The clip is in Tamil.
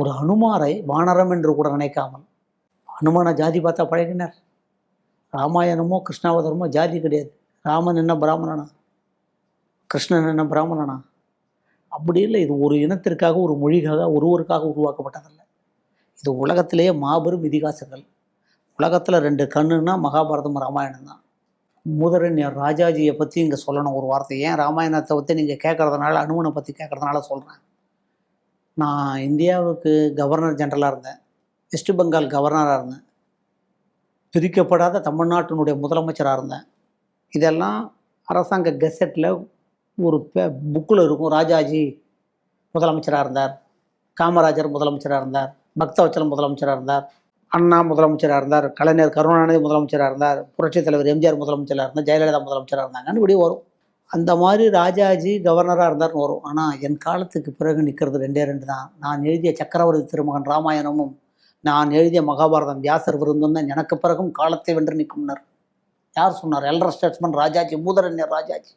ஒரு அனுமாரை வானரம் என்று கூட நினைக்காமல் அனுமான ஜாதி பார்த்தா பழகினார். ராமாயணமோ கிருஷ்ணாவதாரமோ ஜாதி கிடையாது. ராமன் என்ன பிராமணனா? கிருஷ்ணன் என்ன பிராமணனா? அப்படி இல்லை. இது ஒரு இனத்திற்காக ஒரு மொழிக்காக ஒருவருக்காக உருவாக்கப்பட்டதல்ல. இது உலகத்திலேயே மாபெரும் இதிகாசங்கள். உலகத்தில் ரெண்டு கண்ணுன்னா மகாபாரதம் ராமாயணம் தான். மூதரண்யர் ராஜாஜியை பற்றி இங்கே சொல்லணும் ஒரு வார்த்தை. ஏன் ராமாயணத்தை பற்றி நீங்கள் கேட்கறதுனால அனுமனை பற்றி கேட்குறதுனால சொல்கிறேன் நான் இந்தியாவுக்கு கவர்னர் ஜெனரலாக இருந்தேன். வெஸ்ட் பெங்கால் கவர்னராக இருந்தேன். பிரிக்கப்படாத தமிழ்நாட்டினுடைய முதலமைச்சராக இருந்தேன். இதெல்லாம் அரசாங்க கெசட்டில் ஒரு புக்கில் இருக்கும். ராஜாஜி முதலமைச்சராக இருந்தார். காமராஜர் முதலமைச்சராக இருந்தார். பக்தவச்சலம் முதலமைச்சராக இருந்தார். அண்ணா முதலமைச்சராக இருந்தார். கலைஞர் கருணாநிதி முதலமைச்சராக இருந்தார். புரட்சித் தலைவர் எம்ஜிஆர் முதலமைச்சராக இருந்தார். ஜெயலலிதா முதலமைச்சராக இருந்தாங்கன்னு இப்படி வரும். அந்த மாதிரி ராஜாஜி கவர்னராக இருந்தார்னு வரும். ஆனால் என் காலத்துக்கு பிறகு நிற்கிறது ரெண்டே ரெண்டு தான். நான் எழுதிய சக்கரவர்த்தி திருமகன் ராமாயணமும் நான் எழுதிய மகாபாரதம் வியாசர் விருந்தும் தான் எனக்கு பிறகும் காலத்தை வென்று நிற்கும்னர். யார் சொன்னார்? எல்டர் ஸ்டேட்ஸ்மன் ராஜாஜி மூதரண்யர் ராஜாஜி.